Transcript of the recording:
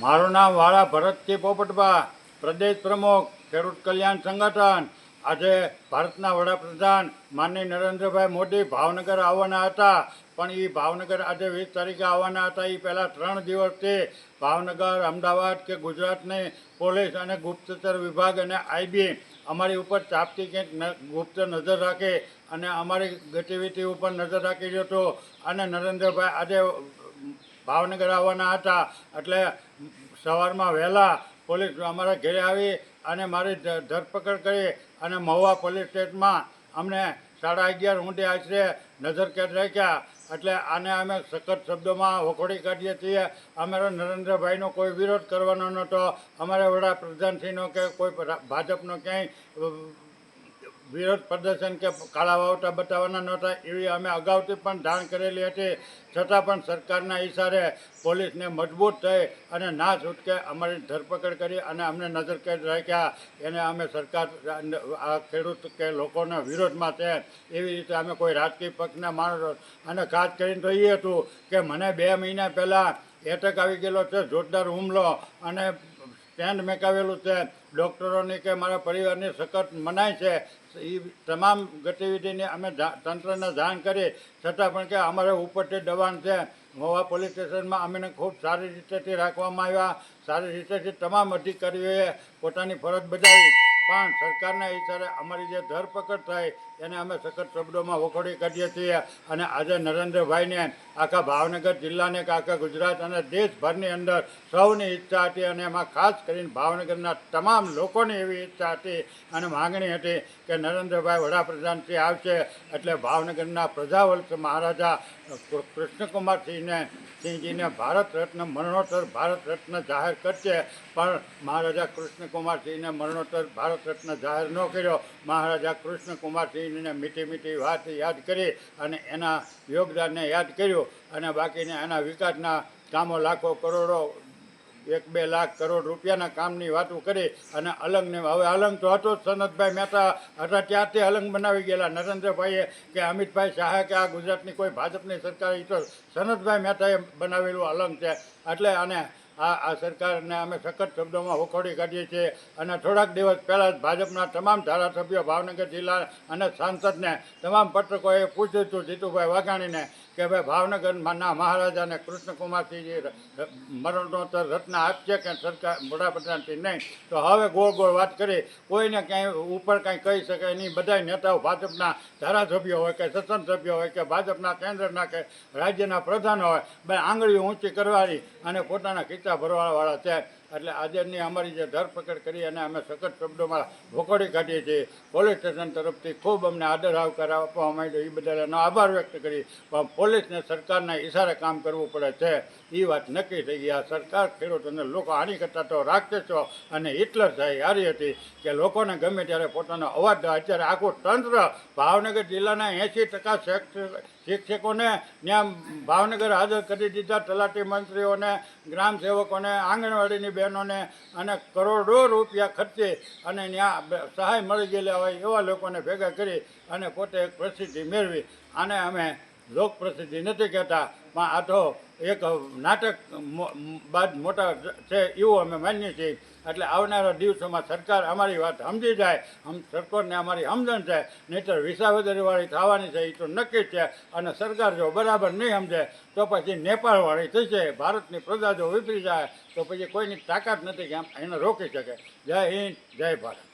મારું નામ વાળા ભરતસિંહ પોપટભા, પ્રદેશ પ્રમુખ, ખેડૂત કલ્યાણ સંગઠન. આજે ભારતના વડાપ્રધાન માનની નરેન્દ્રભાઈ મોદી ભાવનગર આવવાના હતા. પણ એ ભાવનગર આજે વીસ તારીખે આવવાના હતા. એ પહેલાં ત્રણ દિવસથી ભાવનગર, અમદાવાદ કે ગુજરાતની પોલીસ અને ગુપ્તચર વિભાગ અને આઈબી અમારી ઉપર ચાપતી કંઈક ગુપ્ત નજર રાખે અને અમારી ગતિવિધિ ઉપર નજર રાખી રહ્યો હતો. અને નરેન્દ્રભાઈ આજે ભાવનગર આવવાના હતા. એટલે સવારમાં વહેલા પોલીસ અમારા ઘરે આવી અને મારી ધરપકડ કરી અને મહુવા પોલીસ સ્ટેશનમાં અમને સાડા અગિયાર ઊંડે આશરે નજરકેદ રાખ્યા. એટલે આને અમે સખત શબ્દોમાં વખોડી કાઢીએ છીએ. અમારો નરેન્દ્રભાઈનો કોઈ વિરોધ કરવાનો નહોતો. અમારે વડાપ્રધાનશ્રીનો કે કોઈ ભાજપનો ક્યાંય વિરોધ પ્રદર્શન કે કાળા વાવટા બતાવવાના નહોતા, એવી અમે અગાઉથી પણ જાણ કરેલી હતી. છતાં પણ સરકારના ઈશારે પોલીસને મજબૂત થઈ અને ના છૂટકે અમારી ધરપકડ કરી અને અમને નજરકેદ રાખ્યા. એને અમે સરકાર ખેડૂત કે લોકોના વિરોધમાં છે. એવી રીતે અમે કોઈ રાજકીય પક્ષના માણસો અને ખાસ કરીને તો એ હતું કે મને બે મહિના પહેલાં એટેક આવી ગયેલો છે, જોરદાર હુમલો અને સ્ટેન્ડ મેકાવેલું છે. ડૉક્ટરોની કે મારા પરિવારની સખત મનાય છે. એ તમામ ગતિવિધિની અમે તંત્રને જાણ કરી, છતાં પણ કે અમારે ઉપરથી દબાણ છે. મહુવા પોલીસ સ્ટેશનમાં અમને ખૂબ સારી રીતેથી રાખવામાં આવ્યા. સારી રીતેથી તમામ અધિકારીઓએ પોતાની ફરજ બજાવી. પણ સરકારના હિસાબે અમારી જે ધરપકડ થઈ એને અમે સખત શબ્દોમાં વખોડી કાઢીએ છીએ અને આજે નરેન્દ્રભાઈને આખા ભાવનગર જિલ્લાને કે આખા ગુજરાત અને દેશભરની અંદર સૌની ઈચ્છા હતી અને એમાં ખાસ કરીને ભાવનગરના તમામ લોકોની એવી ઈચ્છા હતી અને માગણી હતી કે નરેન્દ્રભાઈ વડાપ્રધાનશ્રી આવશે એટલે ભાવનગરના પ્રજાવલ્સ મહારાજા કૃષ્ણકુમારસિંહને, સિંહજીને ભારત રત્ન, મરણોત્તર ભારત રત્ન જાહેર કરશે. પણ મહારાજા કૃષ્ણકુમારસિંહને મરણોત્તર ભારત રત્ન જાહેર ન કર્યો. મહારાજા કૃષ્ણકુમારસિંહને મીઠી મીઠી વાત યાદ કરી અને એના યોગદાનને યાદ કર્યું અને બાકીને એના વિકાસના કામો લાખો કરોડો, એક બે લાખ કરોડ રૂપિયાના કામની વાતો કરી અને અલંગને હવે અલંગ તો હતો જ સનતભાઈ મહેતા હતા ત્યારથી અલંગ બનાવી ગયેલા. નરેન્દ્રભાઈએ કે અમિતભાઈ શાહે કે આ ગુજરાતની કોઈ ભાજપની સરકાર એ તો સનતભાઈ મહેતાએ બનાવેલું અલંગ છે. એટલે અને આ આ સરકારને અમે સખત શબ્દોમાં હોખોડી કાઢીએ છીએ અને થોડાક દિવસ પહેલાં જ ભાજપના તમામ ધારાસભ્યો ભાવનગર જિલ્લા અને સાંસદને તમામ પત્રકોએ પૂછ્યું હતું જીતુભાઈ વાઘાણીને કે ભાઈ ભાવનગરના મહારાજાને કૃષ્ણકુમારસિંહજી મરણોત્તર રત્ન આપશે કે સરકાર વડાપ્રધાનથી નહીં? તો હવે ગોળ ગોળ વાત કરી. કોઈને ક્યાંય ઉપર કાંઈ કહી શકે નહીં. બધા નેતાઓ ભાજપના ધારાસભ્યો હોય કે સત્સંગ સભ્યો હોય કે ભાજપના કેન્દ્રના કે રાજ્યના પ્રધાન હોય. બે આંગળીઓ ઊંચી કરવાની અને પોતાના ખીચા ભરવાવાળા છે. એટલે આજની અમારી જે ધરપકડ કરી અને અમે સખત શબ્દોમાં વખોડી કાઢીએ છીએ. પોલીસ સ્ટેશન તરફથી ખૂબ અમને આદર, આવકાર આપવામાં આવ્યો એ બદલ આભાર વ્યક્ત કરી. પણ પોલીસને સરકારના ઈશારે કામ કરવું પડે છે. એ વાત નક્કી થઈ ગઈ. આ સરકાર ખેડૂતોને લોકો આની કરતાં તો રાક્ષસો અને હિટલર સાહેબ. હારી હતી કે લોકોને ગમે ત્યારે પોતાનો અવાજ અત્યારે આખું તંત્ર ભાવનગર જિલ્લાના એંશી ટકા શિક્ષકોને ત્યાં ભાવનગર હાજર કરી દીધા. તલાટી મંત્રીઓને, ગ્રામ સેવકોને, આંગણવાડીની બહેનોને અને કરોડો રૂપિયા ખર્ચે અને ત્યાં સહાય મળી ગયેલા હોય એવા લોકોને ભેગા કરી અને પોતે એક પ્રસિદ્ધિ મેળવી. આને અમે લોક પ્રસિદ્ધિ નથી કહેતા, પણ આ તો એક નાટક બાદ મોટા છે, એવું અમે માનીએ છીએ. એટલે આવનારા દિવસોમાં સરકાર અમારી વાત સમજી જાય, હમ સરકારને અમારી સમજણ છે, નહીંતર વિસાવદરીવાળી થવાની છે એ તો નક્કી છે. અને સરકાર જો બરાબર નહીં સમજે, તો પછી નેપાળવાળી થશે, ભારતની પ્રજા જો વિફરી જાય, તો પછી કોઈની તાકાત નથી કે આમ એને રોકી શકે. જય હિન્દ, જય ભારત.